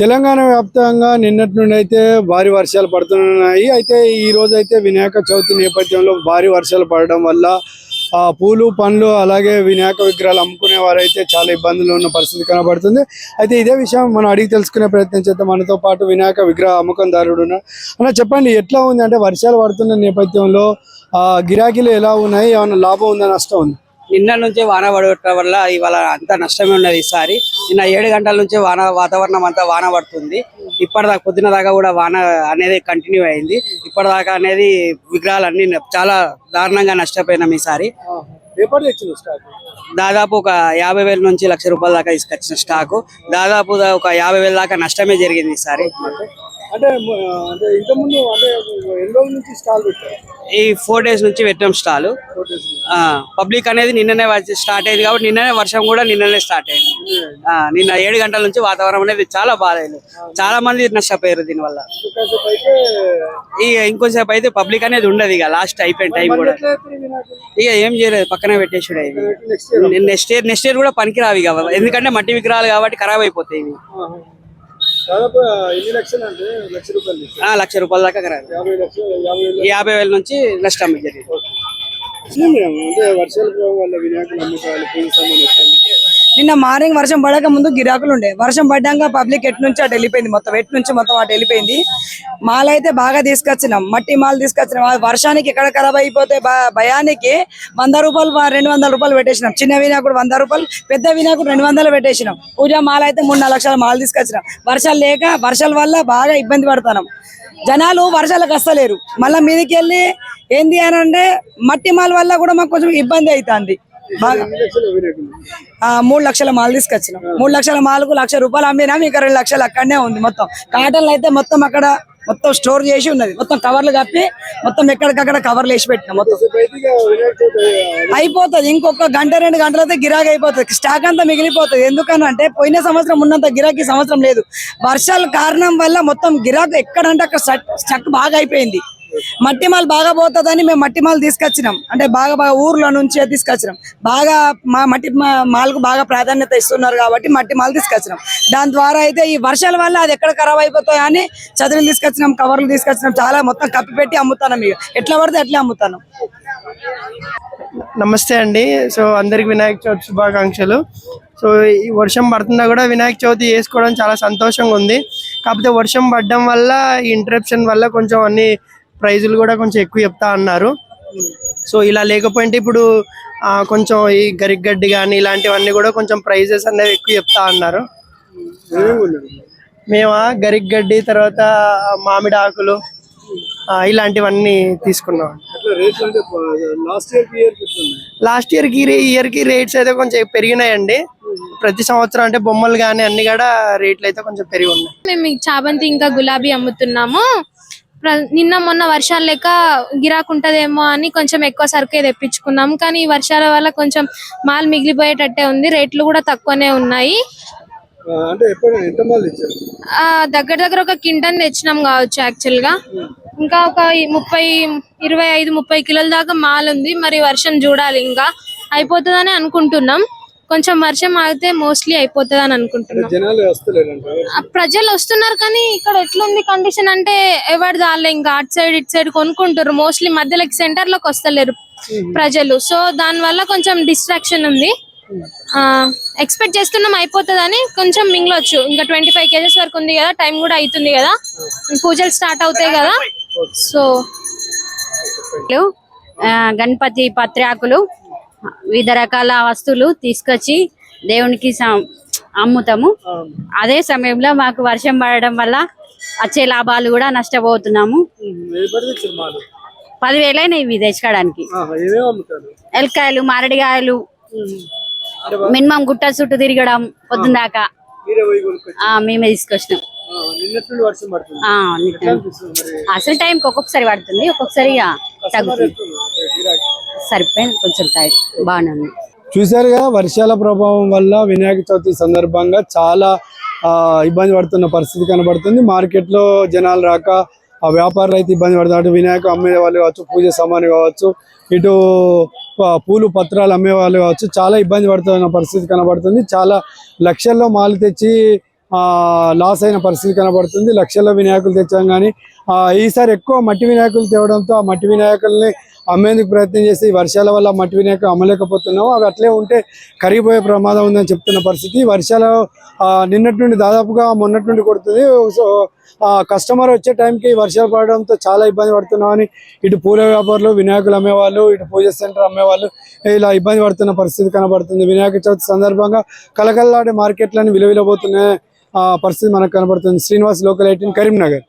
తెలంగాణ వ్యాప్తంగా నిన్నటి నుండి అయితే భారీ వర్షాలు పడుతున్నాయి. అయితే ఈ రోజు అయితే వినాయక చవితి నేపథ్యంలో భారీ వర్షాలు పడడం వల్ల ఆ పూలు పండ్లు అలాగే వినాయక విగ్రహాలు అమ్ముకునే వారైతే చాలా ఇబ్బందులు ఉన్న పరిస్థితి కనబడుతుంది. అయితే ఇదే విషయం మనం అడిగి తెలుసుకునే ప్రయత్నం చేద్దాం. మనతో పాటు వినాయక విగ్రహ అమ్మకందారుడు ఉన్నారు. అన్న చెప్పండి ఎట్లా ఉంది? అంటే వర్షాలు పడుతున్న నేపథ్యంలో ఆ గిరాకీలు ఎలా ఉన్నాయి? ఏమైనా లాభం ఉందా? నష్టం ఉంది? నిన్న నుంచి వాన పడటం వల్ల ఇవాళ అంత నష్టమే ఉన్నది ఈసారి. నిన్న ఏడు గంటల నుంచి వాన వాతావరణం అంతా వాన పడుతుంది. ఇప్పటిదాకా పొద్దున దాకా కూడా వాన అనేది కంటిన్యూ అయింది. ఇప్పటిదాకా అనేది విగ్రహాలు అన్ని చాలా దారుణంగా నష్టపోయినాం ఈసారి. దాదాపు ఒక యాభై వేల నుంచి లక్ష రూపాయల దాకా తీసుకొచ్చిన స్టాకు దాదాపు ఒక యాభై వేల దాకా నష్టమే జరిగింది ఈసారి. అంటే అంటే ఇంతకుముందు అంటే ఎన్ని రోజుల నుంచి స్టాల్ పెట్టారు? ఈ ఫోర్ డేస్ నుంచి పెట్టినాం స్టాలు. పబ్లిక్ అనేది నిన్ననే స్టార్ట్ అయింది కాబట్టి నిన్ననే వర్షం కూడా నిన్ననే స్టార్ట్ అయింది. ఆ, నిన్న ఏడు గంటల నుంచి వాతావరణం అనేది చాలా బాగాలేదు. చాలా మంది నష్టపోయారు దీనివల్ల. ఇక ఇంకొంచెంసేపు అయితే పబ్లిక్ అనేది ఉండదు ఇక లాస్ట్ అయిపోయిన టైం కూడా? ఇక ఏం చేయలేదు పక్కనే పెట్టేసాడు ఇది నెక్స్ట్ ఇయర్. నెక్స్ట్ ఇయర్ కూడా పనికిరావు ఇక. ఎందుకంటే మట్టి విగ్రహాలు కాబట్టి ఖరాబ్ అయిపోతాయి ఇవి. దాదాపు ఎన్ని లక్షలు అంటే లక్ష రూపాయలు. ఆ, లక్ష రూపాయల దాకా యాభై లక్షలు యాభై వేలు. యాభై వేల నుంచి నష్టం జరిగింది. అంటే వర్షాల ప్రభావం వల్ల వినాయకులు సామాన్ ఎత్తాలి. నిన్న మార్నింగ్ వర్షం పడక ముందు గిరాకులు ఉండే. వర్షం పడ్డాక పబ్లిక్ ఎటు నుంచి అటు వెళ్ళిపోయింది? మొత్తం ఎటు నుంచి మొత్తం అటు వెళ్ళిపోయింది? మాల్ అయితే బాగా తీసుకొచ్చినాం. మట్టి మాల్ తీసుకొచ్చినాం. వర్షానికి ఎక్కడ ఖరాబ్ అయిపోతే భయానికి వంద రూపాయలు రెండు వందల రూపాయలు పెట్టేసినాం. చిన్న వినాయకుడు వంద రూపాయలు పెద్ద వినాయకుడు రెండు వందలు పెట్టేసినాం. పూజా మాల్ అయితే మూడు నాలుగు లక్షల మాల్ తీసుకొచ్చినాం. వర్షాలు లేక వర్షాల వల్ల బాగా ఇబ్బంది పడుతున్నాం. జనాలు వర్షాలకు వస్తలేరు మళ్ళీ మీదకి వెళ్ళి ఏంది అని అంటే మట్టి మాల్ వల్ల కూడా మాకు కొంచెం ఇబ్బంది అవుతుంది బాగా మూడు లక్షల మాల్ తీసుకొచ్చినాం. మూడు లక్షల మాలకు లక్ష రూపాయలు అమ్మినాం ఇంకా రెండు లక్షలు అక్కడనే ఉంది మొత్తం. కాటన్లు అయితే మొత్తం అక్కడ మొత్తం స్టోర్ చేసి ఉన్నది. మొత్తం కవర్లు కప్పి మొత్తం ఎక్కడికక్కడ కవర్లు వేసి పెట్టినాం మొత్తం. అయిపోతుంది. ఇంకొక గంట రెండు గంటలైతే గిరాకీ అయిపోతుంది. స్టాక్ అంతా మిగిలిపోతుంది. ఎందుకని అంటే పోయిన సంవత్సరం ఉన్నంత గిరాకీ సంవత్సరం లేదు. వర్షాల కారణం వల్ల మొత్తం గిరాకీ ఎక్కడంటే అక్కడ స్టక్ బాగా అయిపోయింది. మట్టి మాల్ బాగా పోతుందని మేము మట్టి మాల్ తీసుకొచ్చినాం. అంటే బాగా బాగా ఊర్లో నుంచి తీసుకొచ్చినాం. బాగా మా మట్టి మాలకు బాగా ప్రాధాన్యత ఇస్తున్నారు కాబట్టి మట్టి మాల్ తీసుకొచ్చినాం. దాని ద్వారా అయితే ఈ వర్షాల వల్ల అది ఎక్కడ ఖరాబ్ అయిపోతాయో అని చదువులు తీసుకొచ్చినాం కవర్లు తీసుకొచ్చినాం. చాలా మొత్తం కప్పి పెట్టి అమ్ముతాను ఇక. ఎట్లా పడితే అట్లా అమ్ముతాను. నమస్తే అండి. సో అందరికి వినాయక చవితి శుభాకాంక్షలు. సో ఈ వర్షం పడుతున్నా కూడా వినాయక చవితి చేసుకోవడం చాలా సంతోషంగా ఉంది. కాకపోతే వర్షం పడడం వల్ల ఈ ఇంటరప్షన్ వల్ల కొంచెం అన్ని ప్రైజులు కూడా కొంచెం ఎక్కువ చెప్తా అన్నారు. సో ఇలా లేకపోయింటే ఇప్పుడు కొంచెం ఈ గరిగడ్డి కానీ ఇలాంటివన్నీ కూడా కొంచెం ప్రైజెస్ అనేవి ఎక్కువ చెప్తా అన్నారు? మేమా గరిగడ్డి తర్వాత మామిడి ఆకులు ఇలాంటివన్నీ తీసుకున్నాం. అట్లా రేట్లు అంటే లాస్ట్ ఇయర్కి ఇయర్ ఉన్నాయి? లాస్ట్ ఇయర్కి ఇయర్కి రేట్స్ అయితే కొంచెం పెరిగినాయండి. ప్రతి సంవత్సరం అంటే బొమ్మలు కానీ అన్ని కూడా రేట్లు అయితే కొంచెం పెరిగి ఉన్నాయి. మేము ఈ చామంతి ఇంకా గులాబీ అమ్ముతున్నాము. నిన్న మొన్న వర్షాలు లేక గిరాకు ఉంటదేమో అని కొంచెం ఎక్కువ సరుకే తెప్పించుకున్నాం. కానీ ఈ వర్షాల వల్ల కొంచెం మాల్ మిగిలిపోయేటట్టే ఉంది. రేట్లు కూడా తక్కువనే ఉన్నాయి. అంటే దగ్గర దగ్గర ఒక కింటన్ తెచ్చినాం కావచ్చు యాక్చువల్గా ఇంకా ఒక ముప్పై ఇరవై ఐదు ముప్పై కిలోల దాకా మాల్ ఉంది. మరి వర్షం చూడాలి ఇంకా. అయిపోతుందని అనుకుంటున్నాం. కొంచెం వర్షం ఆగితే మోస్ట్లీ అయిపోతుంది అని అనుకుంటున్నాం ప్రజలు వస్తున్నారు కానీ ఇక్కడ ఎట్లుంది కండిషన్ అంటే ఎవరి దానిలో ఇంకా అటు సైడ్ ఇటు సైడ్ కొనుక్కుంటారు మోస్ట్లీ మధ్యలోకి సెంటర్లోకి వస్తలేరు ప్రజలు. సో దాని వల్ల కొంచెం డిస్ట్రాక్షన్ ఉంది. ఎక్స్పెక్ట్ చేస్తున్నాం అయిపోతుందని కొంచెం మింగలొచ్చు ఇంకా ట్వంటీ ఫైవ్ కేజెస్ వరకు ఉంది కదా టైం కూడా అవుతుంది కదా. పూజలు స్టార్ట్ అవుతాయి కదా. సో గణపతి పత్రాకులు వివిధ రకాల వస్తువులు తీసుకొచ్చి దేవునికి అమ్ముతాము. అదే సమయంలో మాకు వర్షం పడడం వల్ల వచ్చే లాభాలు కూడా నష్టపోతున్నాము. పదివేలైన ఇవి తెచ్చుకోవడానికి. ఎలకాయలు మారడికాయలు మినిమం గుట్ట చుట్టూ తిరగడం పొద్దుందాకా మేమే తీసుకొచ్చినాం. అసలు టైంకి ఒక్కొక్కసారి పడుతుంది ఒక్కొక్కసారి తగ్గుతుంది. సరిపోయింది కొంచెం టైం బాగానే ఉంది. వర్షాల ప్రభావం వల్ల వినాయక చవితి సందర్భంగా చాలా ఆ, ఇబ్బంది పడుతున్న పరిస్థితి కనబడుతుంది. మార్కెట్లో జనాలు రాక ఆ వ్యాపారులు అయితే ఇబ్బంది పడుతున్నారు అటు వినాయక అమ్మే వాళ్ళు కావచ్చు పూజ సామాను కావచ్చు ఇటు పూలు పత్రాలు అమ్మే వాళ్ళు కావచ్చు చాలా ఇబ్బంది పడుతున్న పరిస్థితి కనబడుతుంది. చాలా లక్షల్లో మాలు తెచ్చి ఆ, లాస్ అయిన పరిస్థితి కనబడుతుంది. లక్షల్లో వినాయకులు తెచ్చాం కానీ ఈసారి ఎక్కువ మట్టి వినాయకులు తేవడంతో ఆ మట్టి వినాయకుల్ని అమ్మేందుకు ప్రయత్నం చేసి వర్షాల వల్ల మట్టి వినాయకులు అమ్మలేకపోతున్నాము అవి అట్లే ఉంటే కరిగిపోయే ప్రమాదం ఉందని చెప్తున్న పరిస్థితి. వర్షాలు ఆ, నిన్నటి నుండి దాదాపుగా మొన్నటి నుండి కొడుతుంది. సో ఆ, కస్టమర్ వచ్చే టైంకి వర్షాలు పడడంతో చాలా ఇబ్బంది పడుతున్నామని ఇటు పూల వ్యాపారులు వినాయకులు అమ్మేవాళ్ళు ఇటు పూజ సెంటర్ అమ్మేవాళ్ళు ఇలా ఇబ్బంది పడుతున్న పరిస్థితి కనబడుతుంది. వినాయక చవితి సందర్భంగా కలకల్లాడే మార్కెట్లన్నీ విలువిలబోతున్న పరిస్థితి మనకు కనబడుతుంది. Srinivas local eighteen Karimnagar.